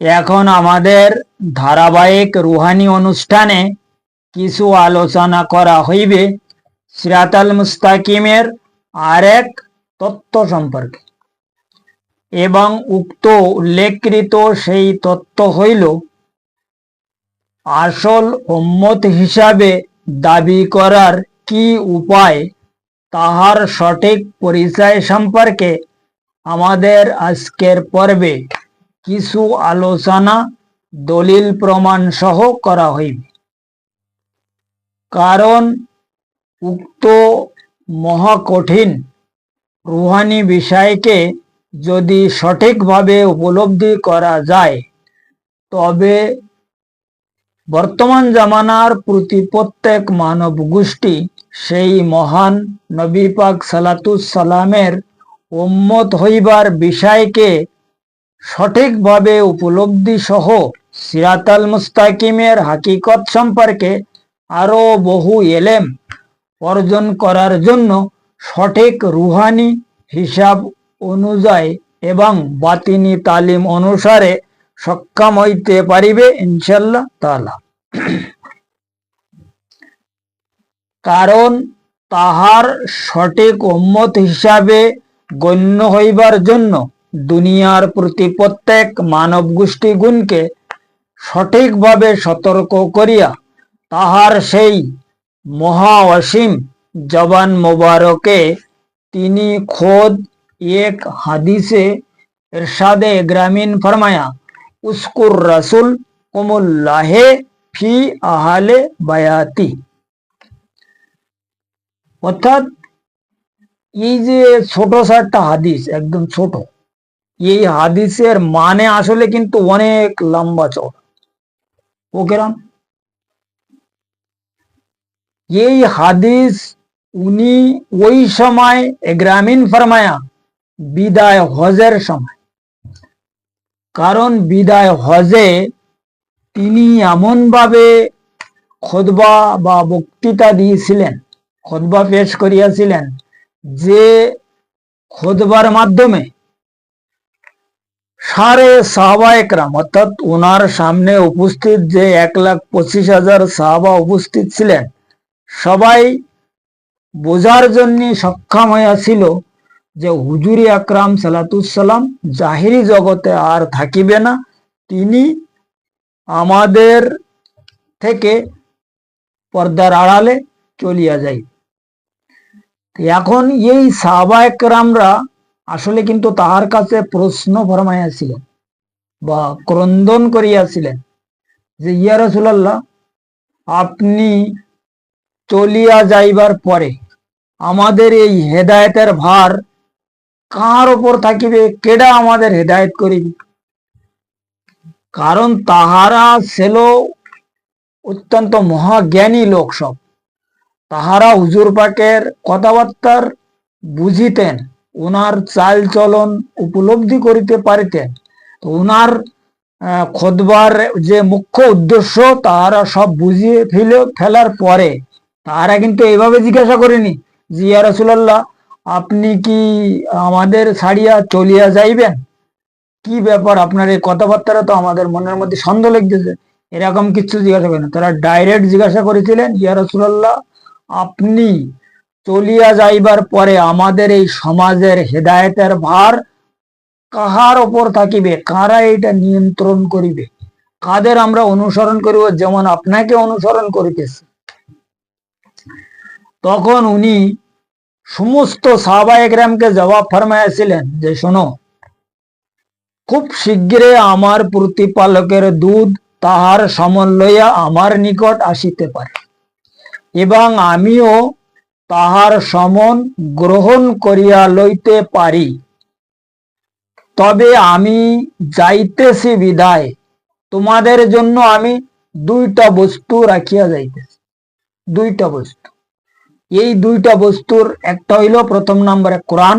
এখন আমাদের ধারাবাহিক রুহানি অনুষ্ঠানে কিছু আলোচনা করা হইবে সিরাতাল মুস্তাকিমের আরেক তত্ত্ব সম্পর্কে। এবং উক্ত উল্লেখকৃত সেই তত্ত্ব হইল, আসল উম্মত হিসাবে দাবি করার কি উপায় তাহার সঠিক পরিচয় সম্পর্কে আমাদের আজকের পর্বে কিছু আলোচনা দলিল প্রমাণ সহ করা হইবে। কারণ উক্ত মহাকঠিন রুহানি বিষয়কে যদি সঠিকভাবে উপলব্ধি করা যায়, তবে বর্তমান জামানার প্রতি প্রত্যেক মানব গোষ্ঠী সেই মহান নবী পাক সালাতুস সালামের উম্মত হইবার বিষয়কে সঠিকভাবে উপলব্ধি সহ সিরাতাল মুস্তাকিমের হাকিকত সম্পর্কে আরও বহু এলেম অর্জন করার জন্য সঠিক রুহানি হিসাব অনুযায়ী এবং বাতিনি তালিম অনুসারে সক্ষম হইতে পারিবে ইনশাল্লাহ তালা কারণ তাহার সঠিক উম্মত হিসাবে গণ্য হইবার জন্য দুনিয়ার প্রতি প্রত্যেক মানব গোষ্ঠী গুণকে সঠিকভাবে সতর্ক করিয়া তাহার সেই মহা অসীম জবান মোবারকে তিনি খোদ এক হাদিসে ইরশাদে গ্রামীণ ফরমায়া, উস্কুর রসুল কুমুল্লাহে ফি আহালে বায়াতি। অর্থাৎ এই যে ছোট একটা হাদিস, একদম ছোট এই হাদিসের মানে আসলে কিন্তু অনেক লম্বা চড় ও কেরাম এই হাদিস উনি ওই সময় গ্রামীণ ফরমায়া, বিদায় হজের সময়। কারণ বিদায় হজে তিনি এমন ভাবে খোদবা বা বক্তৃতা দিয়েছিলেন, খোদবা পেশ করিয়াছিলেন যে খোদবার মাধ্যমে সারে সাহবা একরাম অর্থাৎ ওনার সামনে উপস্থিত যে এক লাখ পঁচিশ হাজার সাহাবা উপস্থিত ছিলেন, সবাই বোঝার জন্য সক্ষম হইয়াছিল যে হুজুরি আকরাম সালাতুসাল্লাম জাহিরি জগতে আর থাকিবে না। তিনি আমাদের থেকে পর্দার আড়ালে চলিয়া যাই। এখন এই সাহাবা একরামরা আসলে কিন্তু তাহার কাছে প্রশ্ন ফরমাইয়াছিলেন বা ক্রন্দন করিয়াছিলেন যে, ইয়া আপনি চলিয়া যাইবার পরে আমাদের এই হেদায়তের ভার কার ওপর থাকিবে? কেডা আমাদের হেদায়েত করিবে? কারণ তাহারা ছিল অত্যন্ত মহাজ্ঞানী লোক সব। তাহারা হুজুর পাকের কথাবার্তার বুঝিতেন। ওনার চাল চলন উপলব্ধি করিতে পারিতেন। ওনার খোদবার যে মুখ্য উদ্দেশ্য, তাহারা সব বুঝিয়ে ফেলে, ফেলার পরে তারা কিন্তু এইভাবে জিজ্ঞাসা করেনি জিয়া রসুল্লাহ আপনি কি আমাদের ছাড়িয়া চলিয়া যাইবেন? কি ব্যাপার আপনার এই কথাবার্তাটা তো আমাদের মনের মধ্যে সন্দেহ লেগেছে? এরকম কিছু জিজ্ঞাসা করেন। তারা ডাইরেক্ট জিজ্ঞাসা করেছিলেন, ইয়া রসুল্লাহ আপনি চলিয়া যাইবার পরে আমাদের এই সমাজের হেদায়তের ভার কাহার ওপর থাকিবে? কারা এটা নিয়ন্ত্রণ করিবে? কাদের আমরা অনুসরণ করিব? যেমন আপনাকে অনুসরণ করিতেছে। তখন উনি সমস্ত সাহবা জবাব ফরমাইয়াছিলেন যে, শোনো, খুব শীঘ্রে আমার প্রতিপালকের দুধ তাহার সমন লইয়া আমার নিকট আসিতে পারে। এবং আমিও তাহার সমন গ্রহণ করিয়া লইতে পারি। তবে আমি যাইতেছি বিদায়। তোমাদের জন্য আমি দুইটা বস্তু রাখিয়া যাইতেছি। দুইটা বস্তু। এই দুইটা বস্তুর একটা হইল প্রথম নম্বরে কোরআন,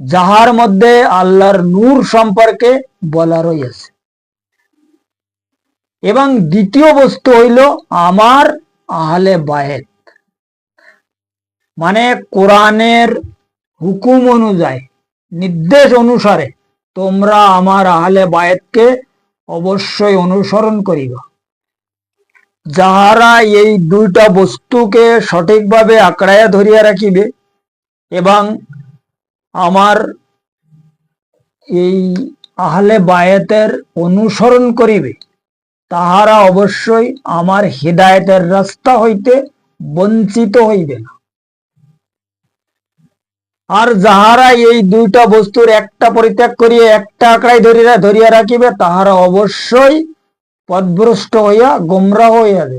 যাহার মধ্যে আল্লাহর নূর সম্পর্কে বলা রয়েছে এবং দ্বিতীয় বস্তু হইল আমার আহলে বায়েত। মানে কোরআনের হুকুম অনুযায়ী, নির্দেশ অনুসারে তোমরা আমার আহলে বায়েতকে অবশ্যই অনুসরণ করিবা। যাহারা এই দুইটা বস্তুকে সঠিকভাবে আঁকড়াইয়া ধরিয়া রাখিবে এবং আমার এই আহলে বায়েতের অনুসরণ করিবে, তাহারা অবশ্যই আমার হৃদায়তের রাস্তা হইতে বঞ্চিত হইবে না। আর যাহারা এই দুইটা বস্তুর একটা পরিত্যাগ করিয়া একটা আঁকড়াই ধরিয়া ধরিয়া রাখিবে, তাহারা অবশ্যই পদভ্রষ্ট হইয়া গোমরা হইয়া যাবে।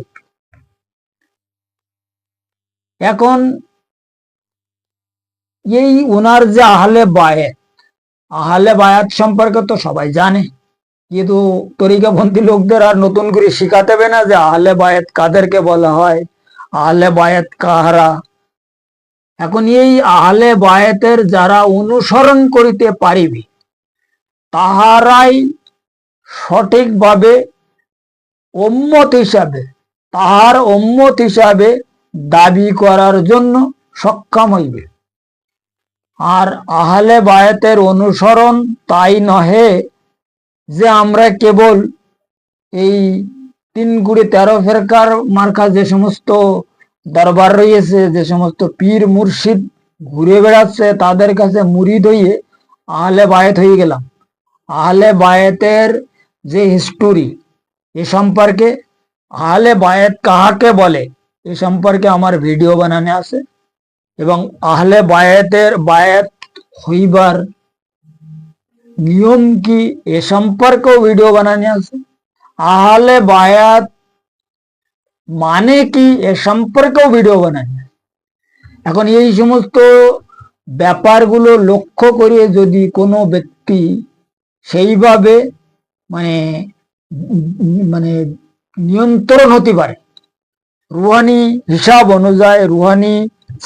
এখন এই ওনার যে আহলে বায়াত আহলে বায়াত সম্পর্কে তো সবাই জানে। কিন্তু তরিকাপন্থী লোকদের আর নতুন করে শিখাতে হবে না যে আহলে বায়াত কাদেরকে বলা হয়, আহলে বায়াত কাহারা। এখন এই আহলে বায়াতের যারা অনুসরণ করিতে পারিবে, তাহারাই সঠিকভাবে উম্মত হিসাবে, তাহার উম্মত হিসাবে দাবি করার জন্য সক্ষম হইবে। আর আহলে বায়াতের অনুসরণ তাই নহে যে আমরা কেবল এই তিন কুড়ি তেরো ফেরকার মার্কা যে সমস্ত দরবার রয়েছে, যে সমস্ত পীর মুর্শিদ ঘুরে বেড়াচ্ছে, তাদের কাছে মুরিদ হইয়ে আহলে বায়েত হয়ে গেলাম। আহলে বায়েতের যে হিস্টোরি এ সম্পর্কে আহলে বায়েত কাহাকে বলে, এ সম্পর্কে আমার ভিডিও বানানো আছে। এবং আহলে বায়েতের বায়েত হইবার নিয়ম কি, এ সম্পর্কেও ভিডিও বানানো আছে। আহলে বায়াত মানে কি এ সম্পর্কেও ভিডিও আছে। এখন এই সমস্ত ব্যাপারগুলো লক্ষ্য করে যদি কোনো ব্যক্তি সেইভাবে মানে মানে নিয়ন্ত্রণ হতে পারে, রুহানি হিসাব অনুযায়ী, রুহানি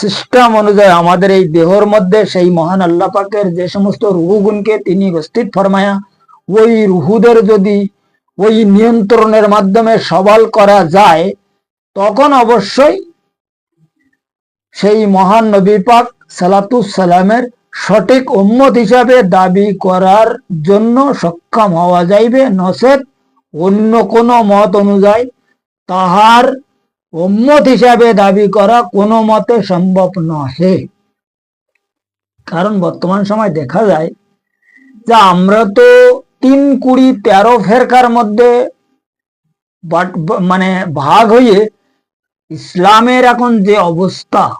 সিস্টেম অনুযায়ী আমাদের এই দেহর মধ্যে সেই মহান আল্লাহ পাকের যে সমস্ত রুহুগুণকে তিনি উপস্থিত ফরমায়া, ওই রুহুদের যদি ওই নিয়ন্ত্রণের মাধ্যমে সবল করা যায় তখন অবশ্যই সেই মহান নবী পাক সালামের সঠিক উম্মত হিসাবে দাবি করার জন্য সক্ষম হওয়া যাইবে নসেত অন্য কোনো মত অনুযায়ী তাহার উম্মত হিসাবে দাবি করা কোনো মতে সম্ভব নহে। কারণ বর্তমান সময় দেখা যায় যে আমরা তো তিন কুড়ি তেরো ফেরকার মধ্যে মানে ভাগ হয়ে ইসলামের এখন যে অবস্থা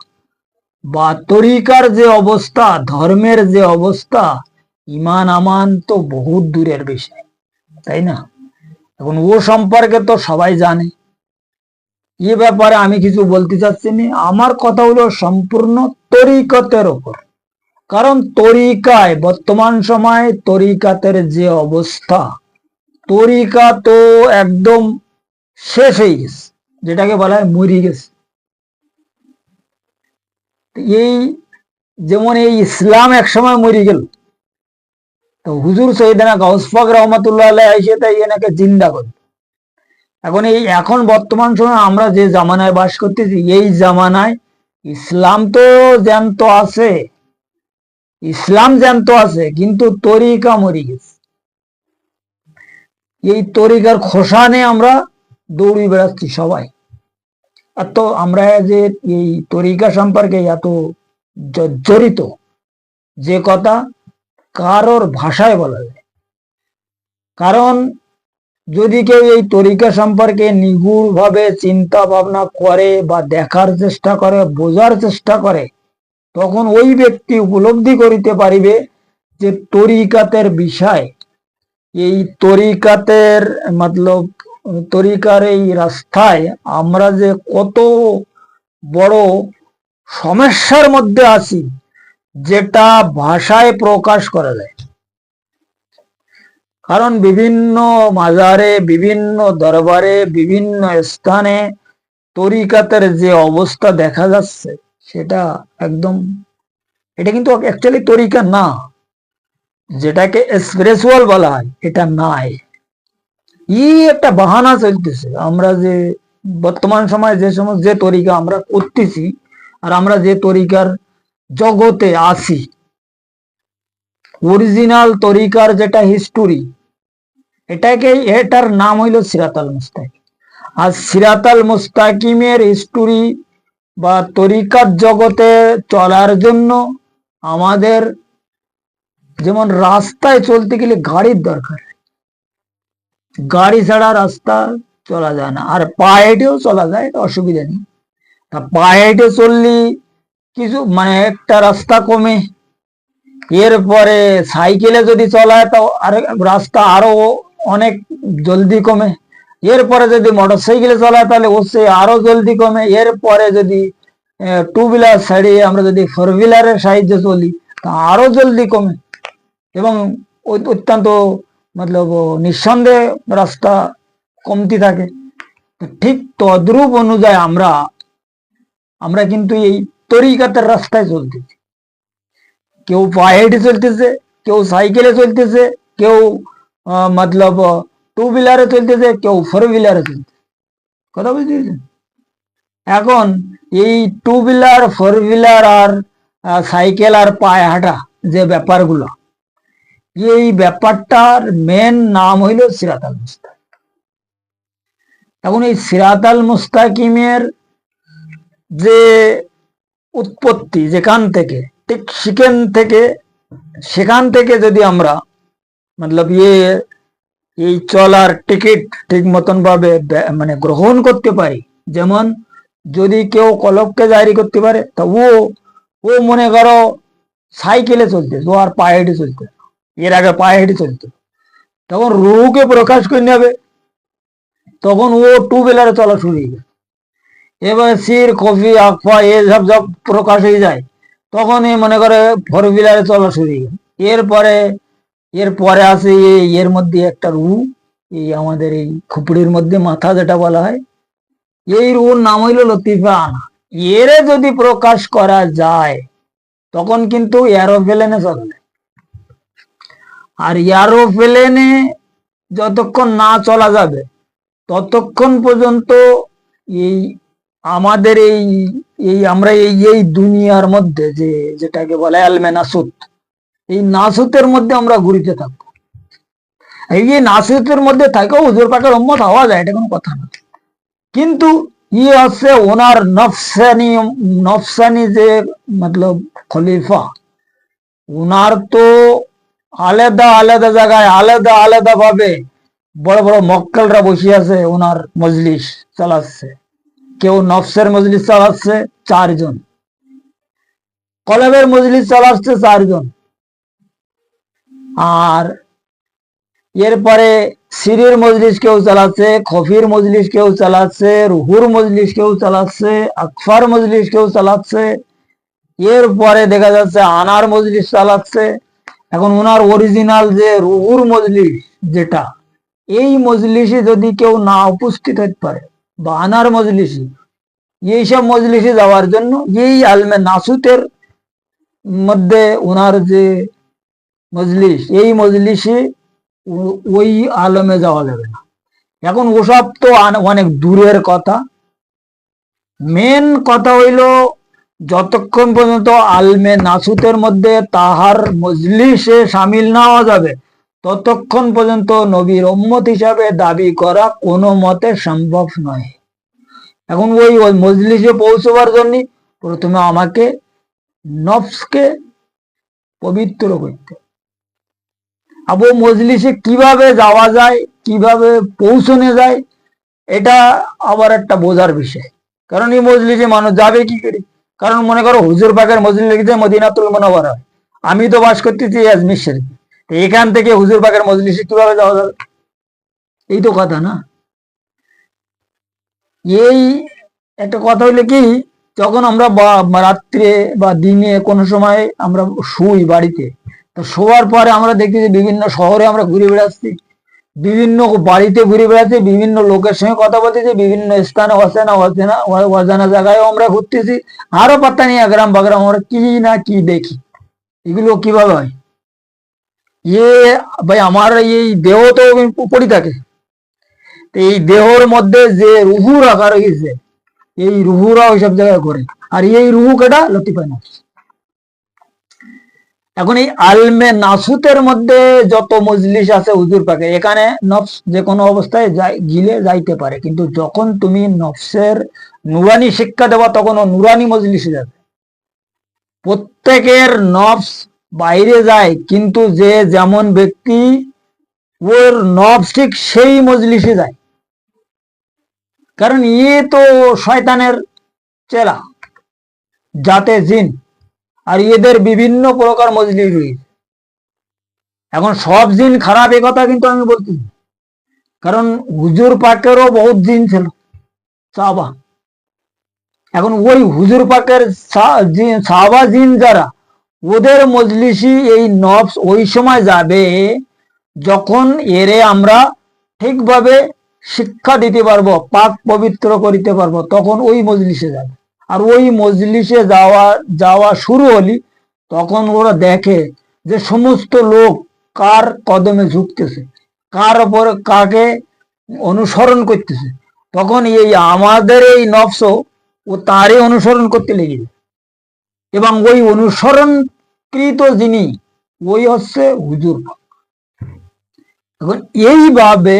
বা তরিকার যে অবস্থা, ধর্মের যে অবস্থা, ইমান আমান তো বহুত দূরের বিষয়, তাই না? এখন ও সম্পর্কে তো সবাই জানে। এ ব্যাপারে আমি কিছু বলতে চাচ্ছি না। আমার কথা হলো সম্পূর্ণ তরিকতের ওপর। কারণ তরিকায় বর্তমান সময়ে তরিকাতের যে অবস্থা, তরিকা তো একদম শেষ হয়ে গেছে। যেটাকে বলা হয় মরি গেছে। এই যেমন এই ইসলাম এক সময় মরি গেল, তো হুজুর সৈদানা গাউসফাক রহমতুল্লাহ এসে তাই এনাকে জিন্দা করে এখন এই, এখন বর্তমান সময় আমরা যে জামানায় বাস করতেছি, এই জামানায় ইসলাম তো জ্যান্ত আছে, ইসলাম জ্যান্ত আছে, কিন্তু তরিকা মরি গেছে। এই তরিকার খোসানে আমরা দৌড়ি বেড়াচ্ছি সবাই। আর তো আমরা যে এই তরিকা সম্পর্কে এত জর্জরিত যে কথা কারোর ভাষায় বলা যায়। কারণ যদি কেউ এই তরিকা সম্পর্কে নিগুড় ভাবে চিন্তা ভাবনা করে বা দেখার চেষ্টা করে, বোঝার চেষ্টা করে, তখন ওই ব্যক্তি উপলব্ধি করিতে পারিবে যে তরিকাতের বিষয়, এই তরিকাতের মতলব তরিকার এই রাস্তায় আমরা যে কত বড় সমস্যার মধ্যে আছি, যেটা ভাষায় প্রকাশ করা যায়। কারণ বিভিন্ন মাজারে, বিভিন্ন দরবারে, বিভিন্ন স্থানে তরিকাতের যে অবস্থা দেখা যাচ্ছে, সেটা একদম, এটা কিন্তু অ্যাকচুয়ালি তরিকা না, যেটাকে স্পিরিচুয়াল বলা হয়, এটা নাই। ই একটা বাহানা চলতেছে। আমরা যে বর্তমান সময়ে যে সমস্ত যে তরিকা আমরা করতেছি আর আমরা যে তরিকার জগতে আছি অরিজিনাল তরিকার যেটা হিস্টোরি এটাকে, এটার নাম হইল সিরাতাল মুস্তাকিম। আর সিরাতাল মুস্তাকিমের হিস্টোরি বা তরিকার জগতে চলার জন্য আমাদের যেমন রাস্তায় চলতে গেলে গাড়ির দরকার। গাড়ি ছাড়া রাস্তা চলা যায় না। আর পায়ে হেঁটেও চলা যায়, এটা অসুবিধা নেই। তা পায়ে হেঁটে চললি, কিছু মানে একটা রাস্তা কমে। এরপরে সাইকেলে যদি চলায় তো আর রাস্তা আরও অনেক জলদি কমে। এরপরে যদি মোটর সাইকেলে চলায়, তাহলে সে আরও জলদি কমে। এরপরে যদি টু হুইলার ছাড়িয়ে আমরা যদি ফোর হুইলারের সাহায্যে চলি, তা আরও জলদি কমে। এবং অত্যন্ত মতলব নিঃসন্দেহে রাস্তা কমতি থাকে ঠিক তদ্রূপ অনুযায়ী আমরা আমরা কিন্তু এই তরিকাতের রাস্তায় চলতেছি কেউ পায়ে হেঁটে চলতেছে কেউ সাইকেলে চলতেছে কেউ মতলব টু হুইলারে চলতেছে কেউ ফোর হুইলারে চলতেছে কথা বুঝতে পেরেছেন? এখন এই টু হুইলার ফোর হুইলার আর সাইকেল আর পায়ে হাঁটা যে ব্যাপারগুলো এই ব্যাপারটার মেন নাম হইল সিরাতাল মুস্তাকিম। এখন এই সিরাতাল মুস্তাকিমের যে উৎপত্তি যেখান থেকে, ঠিক সেখান থেকে সেখান থেকে যদি আমরা মতলব ইয়ে এই চলার টিকিট ঠিক মতন ভাবে মানে গ্রহণ করতে পারি, যেমন যদি কেউ কলবকে জারি করতে পারে, তা ও ও মনে করো সাইকেলে চলতে, ও আর পায়ে হেঁটে চলতে এর আগে পায়ে হেঁটে চলতো। তখন রুকে প্রকাশ করে নেবে। তখন ও টু হুইলারে চলা শুরু হয়ে গেছে এবার সির, কফি আকফা এসব সব প্রকাশ হয়ে যায়। তখন এ মনে করে ফোর হুইলারে চলা শুরু হয়ে গেল এরপরে এরপরে আসে এর মধ্যে একটা রু, এই আমাদের এই খুপড়ির মধ্যে মাথা যেটা বলা হয়। এই রুর নাম হইল লতিফা আনা এরে যদি প্রকাশ করা যায়, তখন কিন্তু এরোপ্লেনে চলে আর এরোপ্লেনে যতক্ষণ না চলা যাবে, ততক্ষণ পর্যন্ত এই আমাদের এই এই আমরা এই এই দুনিয়ার মধ্যে যে, যেটাকে বলে আলমে নাসুত এই নাসুতের মধ্যে আমরা ঘুরিতে থাকব। এই যে নাসুতের মধ্যে থাকে হুজুর পাকের উম্মত হওয়া যায়, এটা কোনো কথা না। কিন্তু ইয়ে হচ্ছে ওনার নফসানি নফসানি যে, মতলব খলিফা, ওনার তো আলাদা আলাদা জায়গায়, আলাদা আলাদা ভাবে বড় বড় মক্কেলরা বসে আছে ওনার মজলিস চালাচ্ছে। কেউ নফসের মজলিস চালাচ্ছে, চারজন। কলেবের মজলিস চালাচ্ছে চারজন। আর এরপরে সিরির মজলিস কেউ চালাচ্ছে, খফির মজলিস কেউ চালাচ্ছে, রুহুর মজলিস কেউ চালাচ্ছে, আকফার মজলিস কেউ চালাচ্ছে। এরপরে দেখা যাচ্ছে, আনার মজলিস চালাচ্ছে এখন ওনার অরিজিনাল যে রুহুর মজলিস যেটা, এই মজলিসে যদি কেউ না উপস্থিত হতে পারে, বা আনার মজলিসে এইসব মজলিসে যাওয়ার জন্য এই আলমে নাসুতের মধ্যে ওনার যে মজলিস, এই মজলিসে ওই আলমে যাওয়া যাবে না। এখন ওসব তো অনেক দূরের কথা। মেন কথা হইল যতক্ষণ পর্যন্ত আলমে নাসুতের মধ্যে তাহার মজলিসে সামিল না হওয়া যাবে, ততক্ষণ পর্যন্ত নবীর উম্মত হিসাবে দাবি করা কোনো মতে সম্ভব নয়। এখন ওই ওই মজলিসে পৌঁছবার জন্য প্রথমে আমাকে নফসকে পবিত্র করতে। আবু মজলিসে কীভাবে যাওয়া যায়, কীভাবে পৌঁছনে যায়, এটা আবার একটা বোঝার বিষয়। কারণ এই মজলিসে মানুষ যাবে কি করে? কারণ মনে করো হুজুর পাকের মজলিস লিখতে মদিনাতুল মনোবর আমি তো বাস করতেছি আজমির শরীফে। এখান থেকে হুজুর পাকের মজলিসে কীভাবে যাওয়া যাবে? এই তো কথা না? এই একটা কথা হইলে কি, যখন আমরা রাত্রে বা দিনে কোনো সময় আমরা শুই বাড়িতে, তো শোয়ার পরে আমরা দেখি যে বিভিন্ন শহরে আমরা ঘুরে বেড়াচ্ছি। বিভিন্ন বাড়িতে ঘুরে বেড়াচ্ছি, বিভিন্ন লোকের সঙ্গে কথা বলতেছি, বিভিন্ন স্থানে অচেনা অচেনা অজানা জায়গায় আমরা ঘুরতেছি। আরও পাত্তা নিয়ে গ্রাম বাগ্রাম আমরা কি না কি দেখি। এগুলো কীভাবে হয়? ইয়ে ভাই, আমার এই দেহ তো পড়ি থাকে। এই দেহর মধ্যে যে রুহু রাখা রয়েছে, এই রুহুরা ওইসব জায়গায় করে আর এই রুহু কেটা লতিফা না এখন এই আলমে নাসুতের মধ্যে যত মজলিস আছে হুজুর পাকে, এখানে নফস যে কোনো অবস্থায় গিলে যাইতে পারে। কিন্তু যখন তুমি নফসের নুরানি শিক্ষা দেওয়া তখন নুরানি মজলিসে যাবে। প্রত্যেকের নফস বাইরে যায়, কিন্তু যে যেমন ব্যক্তি ওর নফস ঠিক সেই মজলিসে যায়। কারণ ইয়ে তো শয়তানের চেলা যাতে জিন। আর এদের বিভিন্ন প্রকার মজলিস রয়েছে। এখন সব জিন খারাপ, এ কথা কিন্তু আমি বলছি। কারণ হুজুর পাকেরও বহুত জিন ছিল, সাহাবা। এখন ওই হুজুর পাকের সা- জিন- যারা, ওদের মজলিসি এই নফস ওই সময় যাবে যখন এরে আমরা ঠিকভাবে শিক্ষা দিতে পারব, পাক পবিত্র করিতে পারব, তখন ওই মজলিসে যাবে। আর ওই মজলিসে যাওয়া যাওয়া শুরু হলি তখন ওরা দেখে যে সমস্ত লোক কার কদমে ঝুঁকতেছে, কার ওপরে কাকে অনুসরণ করতেছে। তখন এই আমাদের এই নফস ও তারই অনুসরণ করতে লেগে এবং ওই অনুসরণকৃত যিনি, ওই হচ্ছে হুজুর। এখন এইভাবে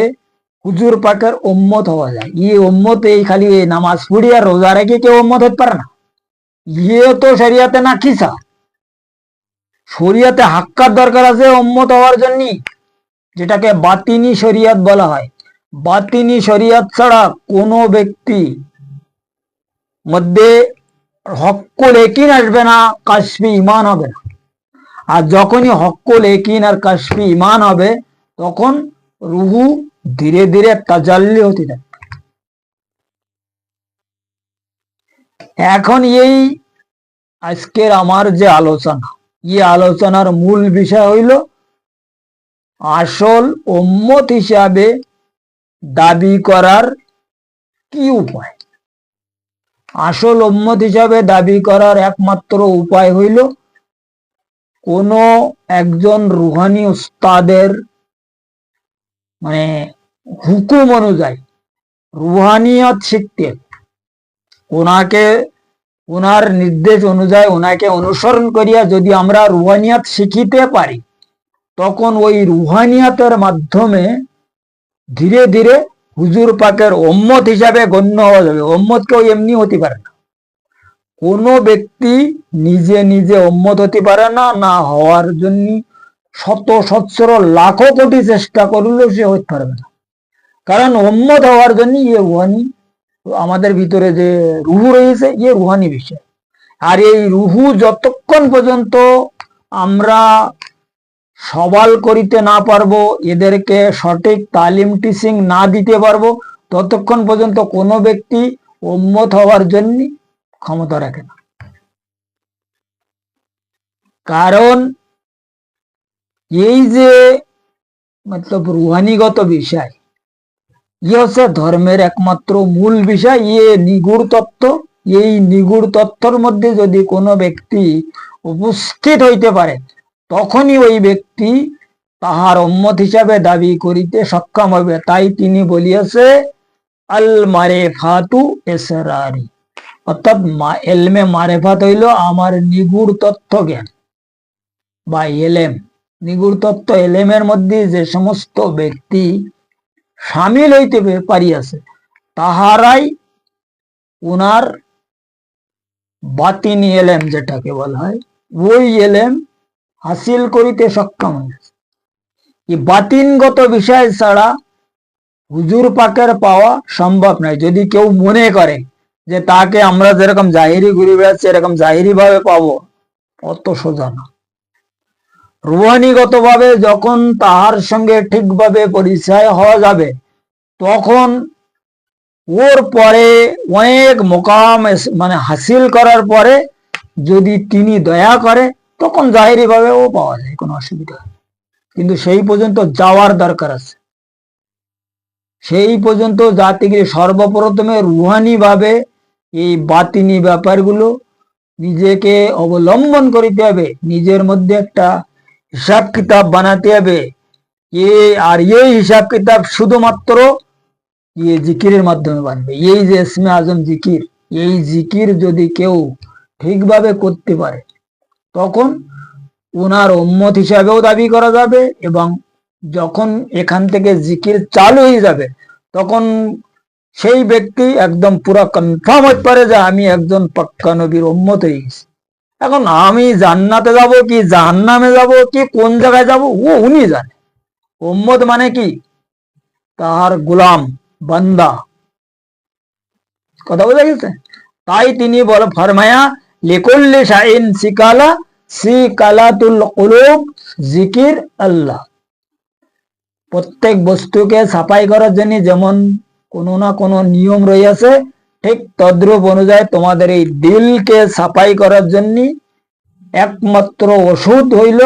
হুজুর পাকের উম্মত হওয়া যায়। ই উম্মত এই খালি নামাজ পড়ি আর রোজা রেখে কেউ উম্মত হতে পারে না। ইয়ে তো শরিয়াতে না কিসা শরিয়াতে হাক্কার দরকার আছে উম্মত হওয়ার জন্য, যেটাকে বাতিনি শরিয়াত বলা হয়। বাতিনি শরিয়াত ছাড়া কোনো ব্যক্তি মধ্যে হক্কুল একিন আসবে না, কাশফি ইমান হবে না। আর যখনই হক্কুল একিন আর কাশফি ইমান হবে, তখন রুহু ধীরে ধীরে তাজাল্লি হতে থাকে। এখন এই আজকের আমার যে আলোচনা, এই আলোচনার মূল বিষয় হইল আসল উম্মত হিসাবে দাবি করার কি উপায়? আসল উম্মত হিসাবে দাবি করার একমাত্র উপায় হইল কোন একজন রুহানি উস্তাদের মানে হুকুম অনুযায়ী রুহানিয়ত শিখতে ওনাকে, ওনার নির্দেশ অনুযায়ী ওনাকে অনুসরণ করিয়া যদি আমরা রুহানিয়াত শিখিতে পারি, তখন ওই রুহানিয়াতের মাধ্যমে ধীরে ধীরে হুজুর পাকের ওম্মত হিসাবে গণ্য হওয়া যাবে। ওম্মত কেউ এমনি হতে পারে না। কোনো ব্যক্তি নিজে নিজে ওম্মত হতে পারে না না হওয়ার জন্য শত সৎসর, লাখো কোটি চেষ্টা করলেও সে হতে পারবে না। কারণ ওম্মত হওয়ার জন্য ইয়ে রুহানি, আমাদের ভিতরে যে রুহু রয়েছে ইয়ে রুহানি বিষয় আর এই রুহু যতক্ষণ পর্যন্ত আমরা সবাল করিতে না পারব, এদেরকে সঠিক তালিম টিচিং না দিতে পারব, ততক্ষণ পর্যন্ত কোনো ব্যক্তি উম্মত হওয়ার জন্য ক্ষমতা রাখে না। কারণ এই যে, মতলব রুহানিগত বিষয় ইয়ে ধর্মের একমাত্র মূল বিষয়। ইয়ে নিগুড় তত্ত্ব। এই নিগুড় তত্ত্বর মধ্যে যদি কোনো ব্যক্তি উপস্থিত হইতে পারে, তখনই ওই ব্যক্তি তাহার উম্মত হিসাবে দাবি করিতে সক্ষম হবে তাই তিনি বলিয়াছে, আল মারে ফাতু এসরারি। অর্থাৎ এলমে মারেফাত হইল আমার নিগুড় তত্ত্ব জ্ঞান বা এলেম। নিগুড় তত্ত্ব, এলেমের মধ্যে যে সমস্ত ব্যক্তি সামিল হইতে পারিয়াছে। তাহারাই উনার বাতিনি এলেম যেটাকে বলা হয়, ওই এলেম হাসিল করিতে সক্ষম হয়েছে এই বাতিনগত বিষয় ছাড়া হুজুর পাকের পাওয়া সম্ভব নয়। যদি কেউ মনে করে যে তাকে আমরা যেরকম জাহিরি ঘুরে বেড়াচ্ছি এরকম জাহিরি ভাবে পাবো, অত সোজা না। রুহানিগত ভাবে যখন তাহার সঙ্গে ঠিকভাবে পরিচয় হওয়া যাবে, তখন ওর পরে অনেক মোকাম মানে হাসিল করার পরে যদি তিনি দয়া করে, তখন জাহিরি ভাবে ও পাওয়া যায়, কোনো অসুবিধা কিন্তু সেই পর্যন্ত যাওয়ার দরকার আছে। সেই পর্যন্ত গিয়ে সর্বপ্রথমে রুহানি ভাবে এই বাতিনি ব্যাপারগুলো নিজেকে অবলম্বন করিতে হবে। নিজের মধ্যে একটা হিসাব কিতাব বানাতে হবে। এ আর এই হিসাব কিতাব শুধুমাত্র ইয়ে জিকিরের মাধ্যমে বানবে। এই যে ইসমে আজম জিকির, এই জিকির যদি কেউ ঠিকভাবে করতে পারে, তখন ওনার উম্মত হিসাবেও দাবি করা যাবে এবং যখন এখান থেকে জিকির চালু হয়ে যাবে, তখন সেই ব্যক্তি একদম পুরা কনফার্ম হতে পারে যে আমি একজন পাক্কা নবীর উম্মত হয়ে গেছি। এখন আমি জান্নাতে যাব কি জাহান্নামে যাব কি কোন জায়গায় যাব? ও, উনি জানে। উম্মত মানে কি? তার গোলাম, বান্দা। কথা বোঝা গেছে? তাই তিনি বল ফরমায়া, লিকুল্লি শাইন সিকালা সি কালাতুল কুলুব, জিকির আল্লাহ। প্রত্যেক বস্তুকে সাফাই করার জন্য যেমন কোনো না কোনো নিয়ম রয়েছে ঠিক তদ্রূপ অনুযায়ী তোমাদের এই দিলকে সাফাই করার জন্য একমাত্র ওষুধ হইল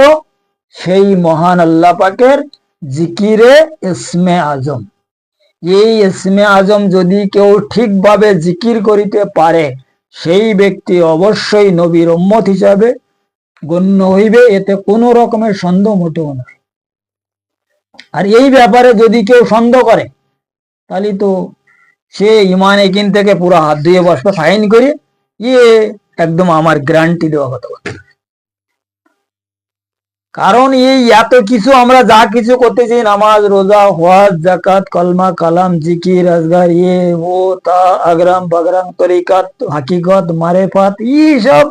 সেই মহান আল্লাহ পাকের জিকিরে ইসমে আজম। এই ইসমে আজম যদি কেউ ঠিকভাবে জিকির করিতে পারে, সেই ব্যক্তি অবশ্যই নবীর উম্মত হিসাবে গণ্য হইবে, এতে কোনো রকমের সন্দেহ মোটেও না। আর এই ব্যাপারে যদি কেউ সন্দেহ করে, তাহলে তো সে ইমান একিন থেকে পুরো হাত ধুয়ে বসবে ফাইন করে ইয়ে একদম আমার গ্যারান্টি দেওয়া কথা। কারণ এই এত কিছু আমরা যা কিছু করতেছি নামাজ, রোজা হওয়াজ জাকাত কলমা, কালাম, জিকির রাজগার ইয়ে ও, তা, আগরাম, বাগরাম, তরিকাত, হাকিকত, মারেফাত সব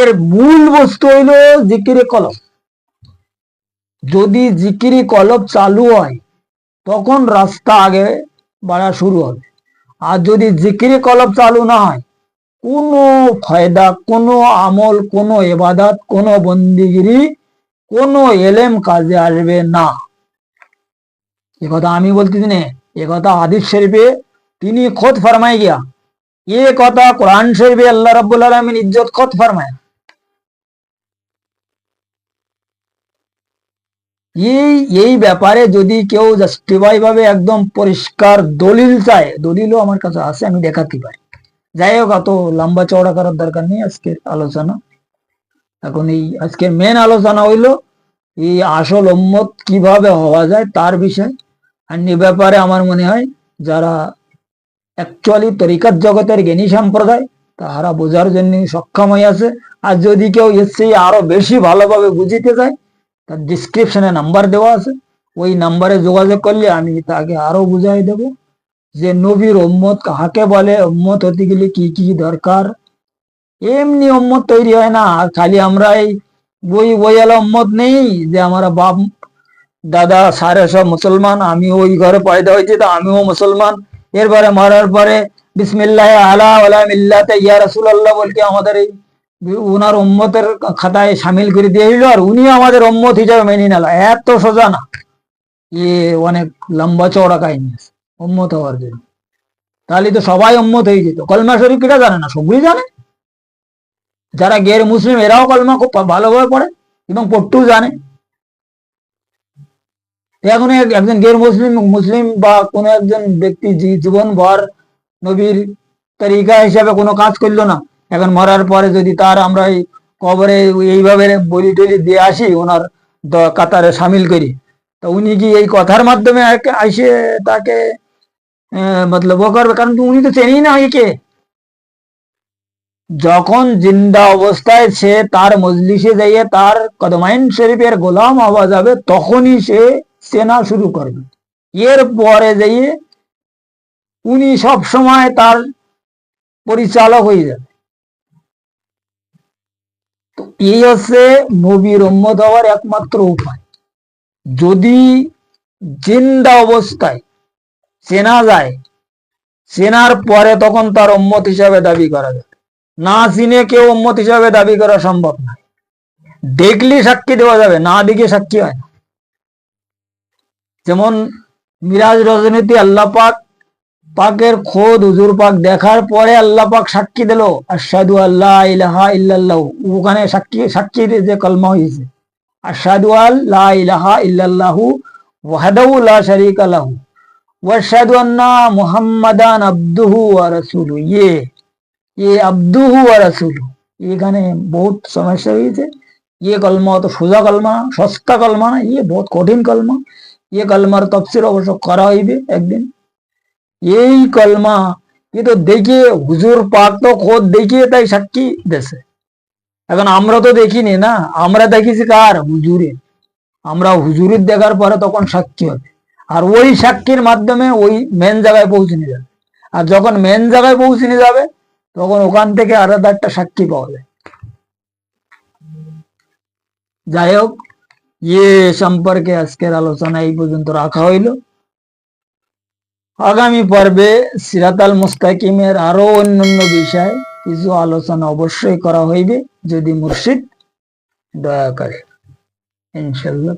এর মূল বস্তু হইল জিকিরে কলম যদি জিকিরি কলব চালু হয়, তখন রাস্তা আগে বাড়া শুরু হবে আর যদি জিকিরি কলব চালু না হয়, কোনো ফায়দা, কোনো আমল, কোনো এবাদাত কোনো বন্দিগিরি, কোনো এলেম কাজে আসবে না। এ কথা আমি বলতেছি না, এ কথা শরীফে তিনি খোদ ফরমাই গিয়া, এ কথা কোরআন শরীফে আল্লাহ রাব্বুল আলামিন ইজ্জত খোদ ফরমায়। এই এই ব্যাপারে যদি কেউ জাস্টিফাই ভাবে একদম পরিষ্কার দলিল চায়, দলিলও আমার কাছে আছে, আমি দেখাতে পারি। যাই হোক অত লম্বা চওড়া করার দরকার নেই আজকের আলোচনা। এখন এই আজকের মেন আলোচনা হইল, এই আসল উম্মত কীভাবে হওয়া যায় তার বিষয়। আর এ ব্যাপারে আমার মনে হয়, যারা অ্যাকচুয়ালি তরিকাত জগতের জ্ঞানী সম্প্রদায়, তাহারা বোঝার জন্য সক্ষম হয়ে আছে। আর যদি কেউ চেয়ে আরও বেশি ভালোভাবে বুঝিতে চায় তার ডিসক্রিপশনে নাম্বার দেওয়া আছে। ওই নাম্বারে যোগাযোগ করলে আমি তাকে আরও বুঝাই দেব যে নবীর উম্মত কাহাকে বলে? উম্মত হতে গেলে কি কি দরকার? এমনি উম্মত তৈরি হয় না। আর খালি আমরা এই বই বইয়ালা উম্মত নেই যে আমরা বাপ, দাদা সারে সব মুসলমান, আমি ওই ঘরে পয়দা হয়েছি তো আমিও মুসলমান। এরপরে মরার পরে বিসমিল্লাহ আলা আলা মিল্লাতে ইয়া রাসূলুল্লাহ বলকে আমাদের এই উনার উম্মতের খাতায় সামিল করে দিয়ে দিল আর উনি আমাদের উম্মত হিসাবে মেনে নিল। এত সোজা না ইয়ে অনেক লম্বা চওড়া কাহিনী আছে। উম্মত হওয়ার জন্য। তাহলে তো সবাই উম্মত হয়ে যেত। কলমা শরীফ কিটা জানে না? সবই জানে। যারা গের মুসলিম, এরাও কলমা খুব ভালোভাবে পড়ে এবং পড়তেও জানে। এখন একজন গের মুসলিম মুসলিম বা কোনো একজন ব্যক্তি জী- জীবনভর নবীর তরিকা হিসাবে কোনো কাজ করল না। এখন মরার পরে যদি তার আমরা এই কবরে এইভাবে বলি টলি দিয়ে আসি, ওনার কাতারে সামিল করি। তো উনি কি এই কথার মাধ্যমে এসে তাকে মতলব করবে? কারণ উনি তো চেনেই না একে। যখন জিন্দা অবস্থায় সে তার মজলিসে যাইয়ে তার কদমাইন শরীফের গোলাম হওয়া যাবে, তখনই সে চেনা শুরু করবে। এর পরে যাইয়ে উনি সব সময় তার পরিচালক হয়ে যাবে। এই হচ্ছে নবীর উম্মত হওয়ার একমাত্র উপায়। যদি জিন্দা অবস্থায় চেনা যায়, চেনার পরে তখন তার উম্মত হিসাবে দাবি করা যায় না চিনে কেউ উম্মত হিসাবে দাবি করা সম্ভব নয় দেখলে সাক্ষী দেওয়া যাবে, না দেখে সাক্ষী হয় না। যেমন মিরাজ রজনীতি আল্লাহ পাক পাকের খোদ হুজুর পাক দেখার পরে আল্লাহ পাক সাক্ষী দিল আশাদু আল্লাহ ইলাহা ইল্লাল্লাহ। ওখানে সাক্ষী সাক্ষী যে কলমা হয়েছে আশাদু আল্লাহ ইলাহা ইল্লাল্লাহু ওয়াহদাহু লা শারীকা লাহু। আন্না মুহাম্মাদান ওয়া রাসূলু ইয়ে ইয়ে আব্দুহু ওয়া রাসূলু এখানে বহুত সমস্যা হয়েছে ইয়ে কলমা তো সোজা কলমা, সস্তা কলমা না ইয়ে বহুত কঠিন কলমা। ইয়ে কলমার তফসির অবশ্য করা হইবে একদিন। এই কলমা এ তো দেখে হুজুর পাক তো খোদ দেখিয়ে তাই সাক্ষী দেশে এখন আমরা তো দেখিনি না, আমরা দেখেছি কার? হুজুরের। আমরা হুজুরের দেখার পরে তখন সাক্ষী হবে। আর ওই সাক্ষীর মাধ্যমে ওই মেন জায়গায় পৌঁছে নিয়ে যাবে। আর যখন মেন জায়গায় পৌঁছে নিয়ে যাবে, তখন ওখান থেকে আলাদা একটা সাক্ষী পাওয়া যায়। যাই হোক ইয়ে সম্পর্কে আজকের আলোচনা এই পর্যন্ত রাখা হইল। আগামী পর্বে সিরাতাল মুস্তাকিমের আরও অন্যান্য বিষয় কিছু আলোচনা অবশ্যই করা হইবে, যদি মুর্শিদ দয়া করে। ইনশাল্লাহ